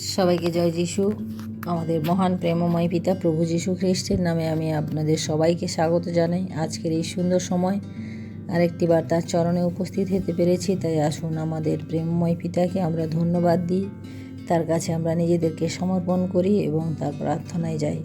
সবাইকে জয় যিশু। আমাদের মহান প্রেমময় পিতা প্রভু যিশু খ্রিস্টের নামে আমি আপনাদের সবাইকে স্বাগত জানাই। আজকের এই সুন্দর সময় আরেকটি বার তার চরণে উপস্থিত হতে পেরেছি, তাই আসুন আমাদের প্রেমময় পিতাকে আমরা ধন্যবাদ দিই। তার কাছে আমরা নিজেদেরকে সমর্পণ করি এবং তার প্রার্থনায় যাই।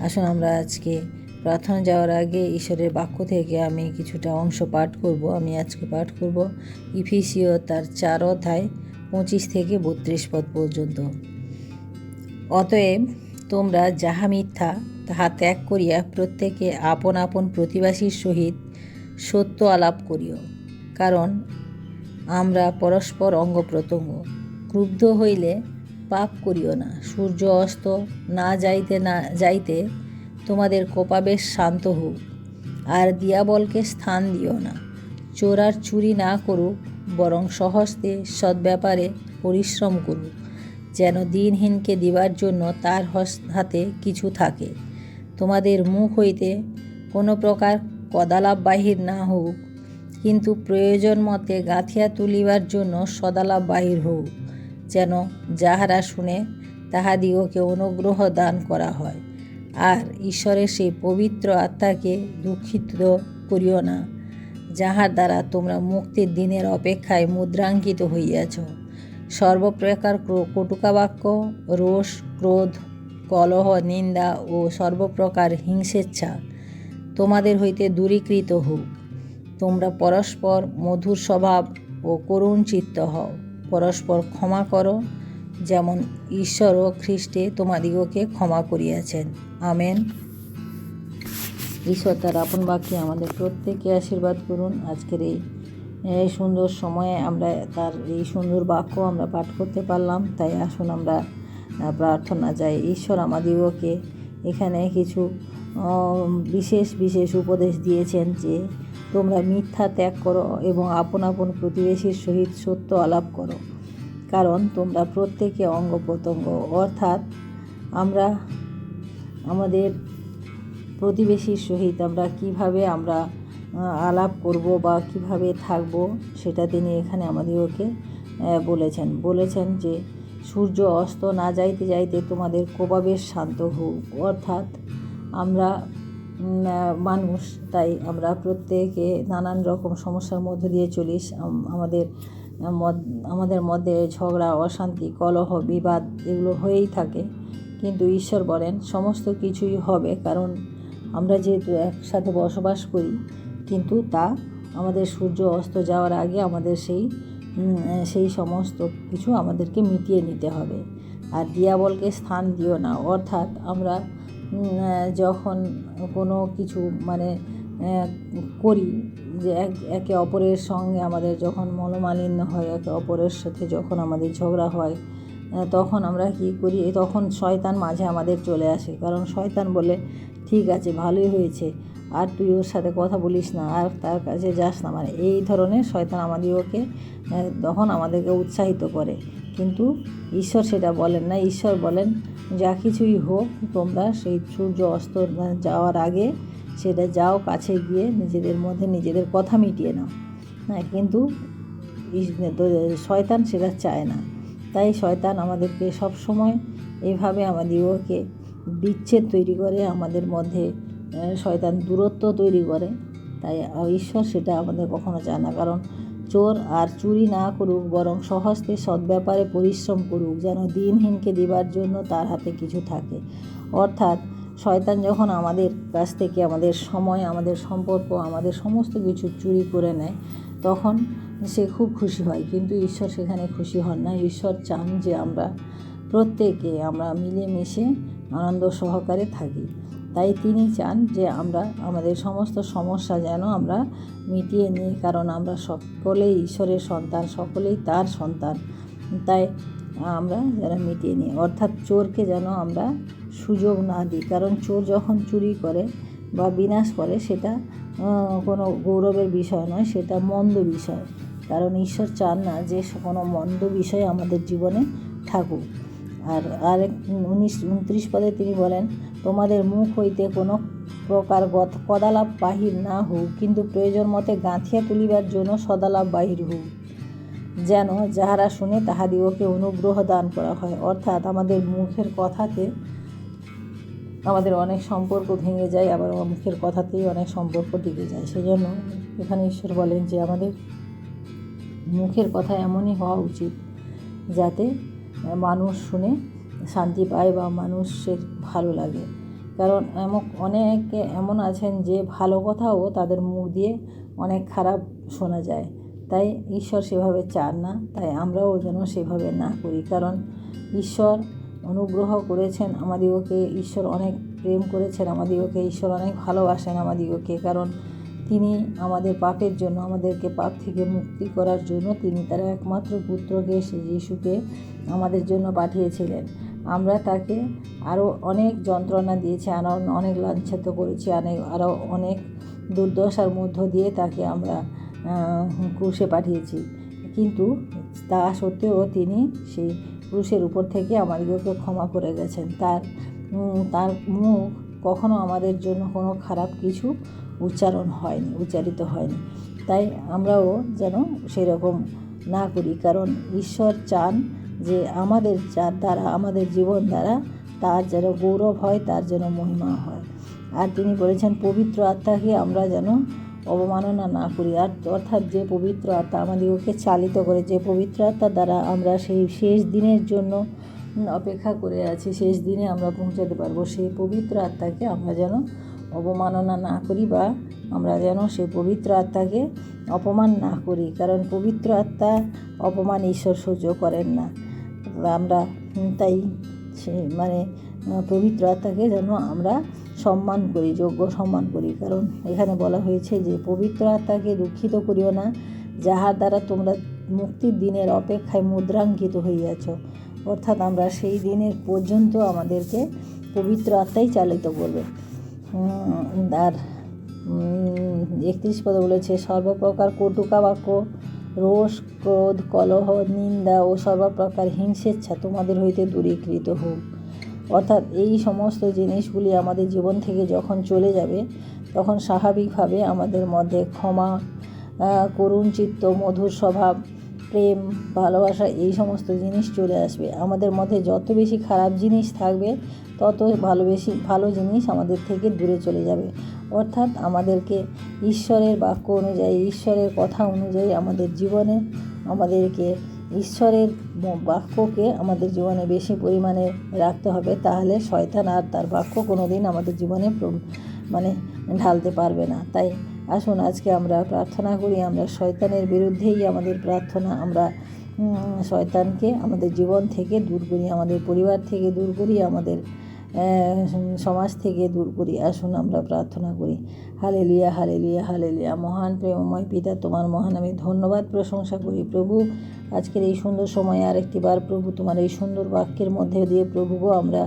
আসুন আমরা আজকে প্রার্থনা যাওয়ার আগে ঈশ্বরের বাক্য থেকে আমি কিছুটা অংশ পাঠ করব। আমি আজকে পাঠ করব ইফিসিও তার চার অধ্যায়। পঁচিশ থেকে বত্রিশ পদ পর্যন্ত। অতএব তোমরা যাহা মিথ্যা, তাহা ত্যাগ করিয়া প্রত্যেকে আপন আপন প্রতিবাসীর সহিত সত্য আলাপ করিও। কারণ আমরা পরস্পর অঙ্গ প্রত্যঙ্গ ক্রুদ্ধ হইলে পাপ করিও না। সূর্য অস্ত না যাইতে না যাইতে তোমাদের কোপাবেশ শান্ত হোক আর দিয়াবলকে স্থান দিও না। চোরার চুরি না করুক। বরং সহস্তে সদ্ব্যাপারে পরিশ্রম করুক, যেন দিনহীনকে দিবার জন্য তার হাতে কিছু থাকে। তোমাদের মুখ হইতে কোনো প্রকার কদালাপ বাহির না হোক, কিন্তু প্রয়োজন মতে গাঁথিয়া তুলিবার জন্য সদালাপ বাহির হোক, যেন যাহারা শুনে তাহাদিগকে অনুগ্রহ দান করা হয়। আর ঈশ্বরের সেই পবিত্র আত্মাকে দুঃখিত করিও না। যাহার দ্বারা তোমরা মুক্তির দিনের অপেক্ষায় মুদ্রাঙ্কিত হইয়াছ। সর্বপ্রকার ক্রো- কটুকাবাক্য, রোষ, ক্রোধ, কলহ, নিন্দা ও সর্বপ্রকার হিংসেচ্ছা তোমাদের হইতে দূরীকৃত হোক। তোমরা পরস্পর মধুর স্বভাব ও করুণ চিত্ত হও। পরস্পর ক্ষমা করো, যেমন ঈশ্বর ও খ্রিস্টে তোমাদিগকে ক্ষমা করিয়াছেন। আমেন। ঈশ্বর তার আপন বাক্যে আমাদের প্রত্যেককে আশীর্বাদ করুন। আজকের এই এই সুন্দর সময়ে আমরা তার এই সুন্দর বাক্য আমরা পাঠ করতে পারলাম। তাই আসুন আমরা প্রার্থনা যাই। ঈশ্বর আমাদিগকে এখানে কিছু বিশেষ বিশেষ উপদেশ দিয়েছেন যে, তোমরা মিথ্যা ত্যাগ করো এবং আপন আপন প্রতিবেশীর সহিত সত্য আলাপ করো। কারণ তোমরা প্রত্যেকে অঙ্গ প্রত্যঙ্গ অর্থাৎ আমরা, আমাদের প্রতিবেশীর সহিত আমরা কীভাবে আমরা আলাপ করব বা কীভাবে থাকব সেটা তিনি এখানে আমাদেরকে বলেছেন। বলেছেন যে, সূর্য অস্ত না যাইতে যাইতে তোমাদের কোপাবেশ শান্ত হোক। অর্থাৎ আমরা মানুষ, তাই আমরা প্রত্যেকে নানান রকম সমস্যার মধ্য দিয়ে চলিস আমাদের, মদ- আমাদের মধ্যে ঝগড়া, অশান্তি, কলহ, বিবাদ এগুলো হয়েই থাকে। কিন্তু ঈশ্বর বলেন, সমস্ত কিছুই হবে কারণ আমরা যেহেতু একসাথে বসবাস করি, কিন্তু তা আমাদের সূর্য অস্ত যাওয়ার আগে আমাদের সেই সেই সমস্ত কিছু আমাদেরকে মিটিয়ে নিতে হবে। আর দিয়াবলকে স্থান দিও না। অর্থাৎ আমরা যখন কোনো কিছু মানে করি যে এক, একে অপরের সঙ্গে আমাদের যখন মনোমালিন্য হয়, একে অপরের সাথে যখন আমাদের ঝগড়া হয় তখন আমরা কী করি? তখন শয়তান মাঝে আমাদের চলে আসে। কারণ শয়তান বলে ঠিক আছে, ভালোই হয়েছে। আর তুই ওর সাথে কথা বলিস না, আর তার কাছে যাস না। মানে এই ধরনের শয়তান আমাদেরকে তখন আমাদেরকে উৎসাহিত করে। কিন্তু ঈশ্বর সেটা বলেন না। ঈশ্বর বলেন, যা কিছুই হোক, তোমরা সেই সূর্য অস্ত যাওয়ার আগে সেটা যাও কাছে গিয়ে নিজেদের মধ্যে নিজেদের কথা মিটিয়ে নাও। হ্যাঁ কিন্তু শয়তান সেটা চায় না। তাই শয়তান আমাদেরকে সব সময় এইভাবে আমাদেরকে বিচ্ছেদ তৈরি করে, আমাদের মধ্যে শয়তান দূরত্ব তৈরি করে। তাই ঈশ্বর সেটা আমাদের কখনো চায় না। কারণ চোর আর চুরি না করুক, বরং সহস্তে সদ্ব্যাপারে পরিশ্রম করুক, যেন দিনহীনকে দিবার জন্য তার হাতে কিছু থাকে। অর্থাৎ শয়তান যখন আমাদের কাছ থেকে আমাদের সময়, আমাদের সম্পর্ক, আমাদের সমস্ত কিছু চুরি করে নেয়, তখন সে খুব খুশি হয়। কিন্তু ঈশ্বর সেখানে খুশি হন না। ঈশ্বর চান যে আমরা প্রত্যেকে, আমরা মিলেমিশে আনন্দ সহকারে থাকি। তাই তিনি চান যে আমরা, আমাদের সমস্ত সমস্যা যেন আমরা মিটিয়ে নিই, কারণ আমরা সকলেই ঈশ্বরের সন্তান, সকলেই তার সন্তান। তাই আমরা যেন মিটিয়ে নিই, অর্থাৎ চোরকে যেন আমরা সুযোগ না দিই, কারণ চোর যখন চুরি করে বা বিনাশ করে, সেটা কোনো গৌরবের বিষয় নয়, সেটা মন্দ বিষয়। কারণ ঈশ্বর চান না যে কোনো মন্দ বিষয় আমাদের জীবনে থাকুক। আর আরেক উনিশ, উনত্রিশ পদে তিনি বলেন, তোমাদের মুখ হইতে কোনো প্রকার গত কদালাপ বাহির না হোক কিন্তু প্রয়োজন মতে গাঁথিয়া তুলিবার জন্য সদালাপ বাহির হোক যেন যাহারা শুনে তাহাদিগকে অনুগ্রহ দান করা হয়। অর্থাৎ আমাদের মুখের কথাতে আমাদের অনেক সম্পর্ক ভেঙে যায়, আবার মুখের কথাতেই অনেক সম্পর্ক টিকে যায়। সেজন্য এখানে ঈশ্বর বলেন যে, আমাদের মুখের কথা এমনই হওয়া উচিত যাতে মানুষ শুনে শান্তি পায় বা মানুষের ভালো লাগে। কারণ এমন অনেকে এমন আছেন যে ভালো কথাও তাদের মুখ দিয়ে অনেক খারাপ শোনা যায়। তাই ঈশ্বর সেভাবে চান না, তাই আমরাও যেন সেভাবে না করি। কারণ ঈশ্বর অনুগ্রহ করেছেন আমাদিগকে, ঈশ্বর অনেক প্রেম করেছেন আমাদিগকে, ঈশ্বর অনেক ভালোবাসেন আমাদিগকে। কারণ তিনি আমাদের পাপের জন্য, আমাদেরকে পাপ থেকে মুক্তি করার জন্য তিনি তার একমাত্র পুত্রকে, সে যিশুকে আমাদের জন্য পাঠিয়েছিলেন। আমরা তাকে আরও অনেক যন্ত্রণা দিয়েছি, আরও অনেক লাঞ্ছিত করেছি অনেক আরও অনেক দুর্দশার মধ্য দিয়ে তাকে আমরা ক্রুশে পাঠিয়েছি। কিন্তু তা সত্ত্বেও তিনি সেই ক্রুশের উপর থেকে আমাদেরকে ক্ষমা করে গেছেন। তার তার মুখ কখনো আমাদের জন্য কোনো খারাপ কিছু উচ্চারণ হয়নি, উচ্চারিত হয়নি। তাই আমরাও যেন সেরকম না করি, কারণ ঈশ্বর চান যে আমাদের যার দ্বারা, আমাদের জীবন দ্বারা তার যেন গৌরব হয়, তার যেন মহিমা হয়। আর তিনি বলেছেন, পবিত্র আত্মাকে আমরা যেন অবমাননা না করি। আর অর্থাৎ যে পবিত্র আত্মা আমাদেরকে চালিত করে, যে পবিত্র আত্মার দ্বারা আমরা সেই শেষ দিনের জন্য অপেক্ষা করে আছি, শেষ দিনে আমরা পৌঁছাতে পারব, সেই পবিত্র আত্মাকে আমরা যেন অবমাননা না করি বা আমরা যেন সেই পবিত্র আত্মাকে অপমান না করি। কারণ পবিত্র আত্মা অপমান ঈশ্বর সহ্য করেন না। আমরা তাই সে মানে পবিত্র আত্মাকে যেন আমরা সম্মান করি, যোগ্য সম্মান করি। কারণ এখানে বলা হয়েছে যে, পবিত্র আত্মাকে দুঃখিত করিও না, যাহার দ্বারা তোমরা মুক্তির দিনের অপেক্ষায় মুদ্রাঙ্কিত হইয়াছ। অর্থাৎ আমরা সেই দিনের পর্যন্ত আমাদেরকে পবিত্র আত্মাই চালিত করবে। আর একত্রিশ পদে বলেছে, সর্বপ্রকার কটুকা বাক্য রোষ, ক্রোধ, কলহ, নিন্দা ও সর্বপ্রকার হিংসেচ্ছা তোমাদের হইতে দূরীকৃত হোক। অর্থাৎ এই সমস্ত জিনিসগুলি আমাদের জীবন থেকে যখন চলে যাবে, তখন স্বাভাবিকভাবে আমাদের মধ্যে ক্ষমা করুণ চিত্ত, মধুর স্বভাব, প্রেম, ভালোবাসা এই সমস্ত জিনিস চলে আসবে। আমাদের মধ্যে যত বেশি খারাপ জিনিস থাকবে, তত ভালো বেশি, ভালো জিনিস আমাদের থেকে দূরে চলে যাবে। অর্থাৎ আমাদেরকে ঈশ্বরের বাক্য অনুযায়ী, ঈশ্বরের কথা অনুযায়ী আমাদের জীবনে, আমাদেরকে ঈশ্বরের বাক্যকে আমাদের জীবনে বেশি পরিমাণে রাখতে হবে, তাহলে শয়তান আর তার বাক্য কোনো দিন আমাদের জীবনে মানে ঢালতে পারবে না। তাই আসুন, আজকে আমরা প্রার্থনা করি, আমরা শয়তানের বিরুদ্ধেই আমাদের প্রার্থনা, আমরা শয়তানকে আমাদের জীবন থেকে দূর করি, আমাদের পরিবার থেকে দূর করি, আমাদের সমাজ থেকে দূর করি আসুন আমরা প্রার্থনা করি। হালে লিয়া হালে লিয়া হালে লিয়া মহান প্রেমময় পিতা, তোমার মহান আমি ধন্যবাদ, প্রশংসা করি প্রভু। আজকের এই সুন্দর সময়ে আরেকটিবার প্রভু তোমার এই সুন্দর বাক্যের মধ্যে দিয়ে প্রভু আমরা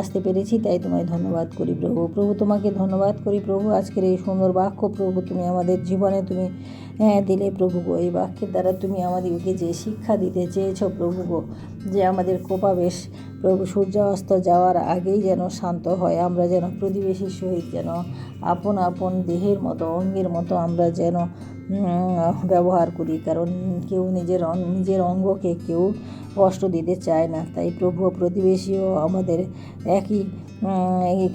আসতে পেরেছি, তাই তোমায় ধন্যবাদ করি প্রভু। প্রভু তোমাকে ধন্যবাদ করি প্রভু, আজকের এই সুন্দর বাক্য প্রভু তুমি আমাদের জীবনে তুমি হ্যাঁ দিলে প্রভু গো। এই বাক্যের দ্বারা তুমি আমাদেরকে যে শিক্ষা দিতে চেয়েছ প্রভু গো, যে আমাদের কোপাবেশ প্রভু সূর্যাস্ত যাওয়ার আগেই যেন শান্ত হয়, আমরা যেন প্রতিবেশীর সহিত যেন আপন আপন আপন দেহের মতো, অঙ্গের মতো আমরা যেন ব্যবহার করি। কারণ কেউ নিজের নিজের অঙ্গকে কেউ কষ্ট দিতে চায় না। তাই প্রভু প্রতিবেশীও আমাদের একই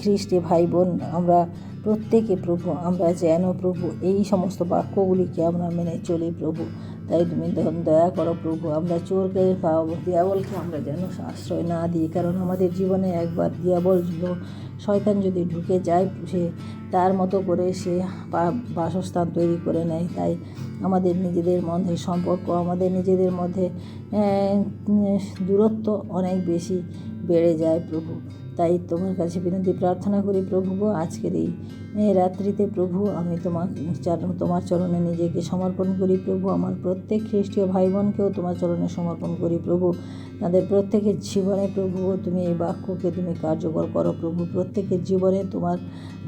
খ্রিস্টে ভাই বোন আমরা প্রত্যেকে প্রভু, আমরা যেন প্রভু, এই সমস্ত বাক্যগুলিকে আমরা মেনে চলি প্রভু। তাই তুমি দয়া করো প্রভু, আমরা চোরকে বা দিয়াবলকে আমরা যেন আশ্রয় না দিই, কারণ আমাদের জীবনে একবার দিয়াবল শয়তান যদি ঢুকে যায়, সে তার মতো করে সে বাসস্থান তৈরি করে নেয়। তাই আমাদের নিজেদের মধ্যে সম্পর্ক, আমাদের নিজেদের মধ্যে দূরত্ব অনেক বেশি বেড়ে যায় প্রভু। তাই তোমার কাছে বিনতি প্রার্থনা করি, প্রভু গো আজকের এই রাত্রিতে প্রভু, আমি তোমার তোমার চরণে নিজেকে সমর্পণ করি, প্রভু, আমার প্রত্যেক খ্রিস্টীয় ভাই বোনকেও তোমার চরণে সমর্পণ করি, প্রভু। তাদের প্রত্যেকের জীবনে প্রভু, তুমি এই বাক্যকে তুমি কার্যকর করো প্রভু। প্রত্যেকের জীবনে তোমার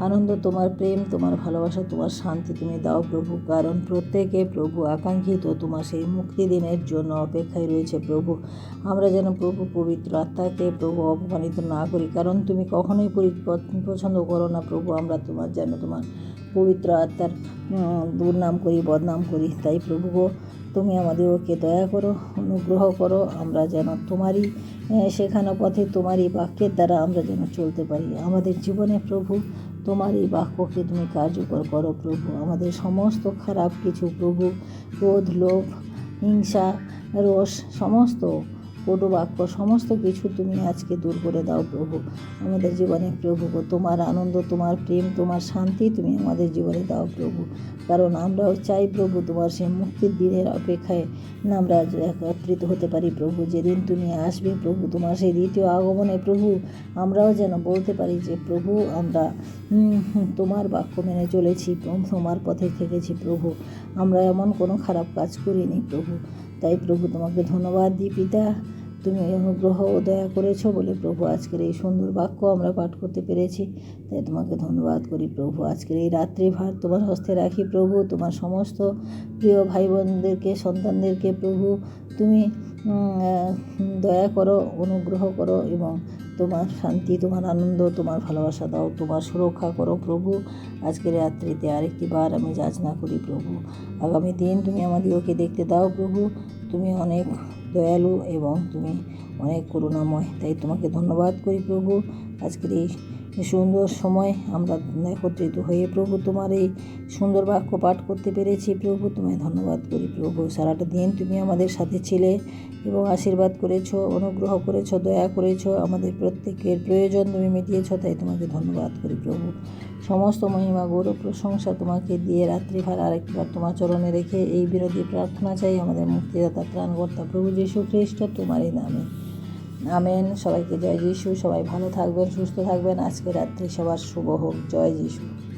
আনন্দ, তোমার প্রেম, তোমার ভালোবাসা, তোমার শান্তি তুমি দাও প্রভু। কারণ প্রত্যেকে প্রভু আকাঙ্ক্ষিত, তোমার সেই মুক্তি দিনের জন্য অপেক্ষায় রয়েছে প্রভু। আমরা যেন প্রভু পবিত্র আত্মাকে প্রভু অপমানিত না করি। কারণ তুমি কখনোই পছন্দ করো না প্রভু। আমরা তোমার যেন তোমার পবিত্র আত্মার দুর্নাম করি, বদনাম করি। তাই প্রভু তুমি আমাদের ওকে দয়া করো, অনুগ্রহ করো, আমরা যেন তোমারই শেখানো পথে তোমারই বাক্যের দ্বারা আমরা যেন চলতে পারি। আমাদের জীবনে প্রভু তোমার এই বাক্যকে তুমি কার্যকর করো প্রভু। আমাদের সমস্ত খারাপ কিছু প্রভু, ক্রোধ, লোভ, হিংসা, রোষ, সমস্ত বাক্য, সমস্ত কিছু তুমি আজকে দূর করে দাও প্রভু। আমাদের জীবনে প্রভু তোমার আনন্দ, তোমার প্রেম, তোমার শান্তি তুমি আমাদের জীবনে দাও প্রভু। কারণ আমরাও চাই প্রভু তোমার সেই মুক্তির দিনের অপেক্ষায় আমরা একত্রিত হতে পারি প্রভু। যেদিন তুমি আসবে প্রভু, তোমার সেই দ্বিতীয় আগমনে প্রভু, আমরাও যেন বলতে পারি যে প্রভু, আমরা তোমার বাক্য মেনে চলেছি তোমার পথে থেকেছি প্রভু। আমরা এমন কোনো খারাপ কাজ করিনি প্রভু। তাই প্রভু তোমাকে ধন্যবাদ দিই পিতা। তুমি অনুগ্রহ ও দয়া করেছ বলে প্রভু আজকের এই সুন্দর বাক্য আমরা পাঠ করতে পেরেছি। তাই তোমাকে ধন্যবাদ করি প্রভু। আজকের এই রাত্রি ভার তোমার হস্তে রাখি প্রভু। তোমার সমস্ত প্রিয় ভাই বোনদেরকে সন্তানদেরকে প্রভু, তুমি দয়া করো, অনুগ্রহ করো এবং তোমার শান্তি, তোমার আনন্দ, তোমার ভালোবাসা দাও, তোমার সুরক্ষা করো প্রভু। আজকের রাত্রিতে আরেকটি বার আমি যাচনা করি প্রভু। আগামী দিন তুমি আমাদেরকে দেখতে দাও প্রভু। তুমি অনেক দয়ালু এবং তুমি অনেক করুণাময়, তাই তোমাকে ধন্যবাদ করি প্রভু। আজকের এই সুন্দর সময় আমরা একত্রিত হয়ে প্রভু তোমার এই সুন্দর বাক্য পাঠ করতে পেরেছি। প্রভু তোমায় ধন্যবাদ করি প্রভু। সারাটা দিন তুমি আমাদের সাথে ছিলে এবং আশীর্বাদ করেছ, অনুগ্রহ করেছ, দয়া করেছ, আমাদের প্রত্যেকের প্রয়োজন তুমি মিটিয়েছ, তাই তোমাকে ধন্যবাদ করি প্রভু। সমস্ত মহিমা, গৌরব, প্রশংসা তোমাকে দিয়ে রাত্রিভার আরেকবার তোমার চরণে রেখে এই বিরোধী প্রার্থনা চাই। আমাদের মুক্তিদাতা, ত্রাণকর্তা প্রভু যীশু খ্রিস্ট তোমারই নামে। আমেন, সবাইকে জয় যিশু, সবাই ভালো থাকবেন, সুস্থ থাকবেন। আজকে রাত্রি সবার শুভ হোক। জয় যিশু।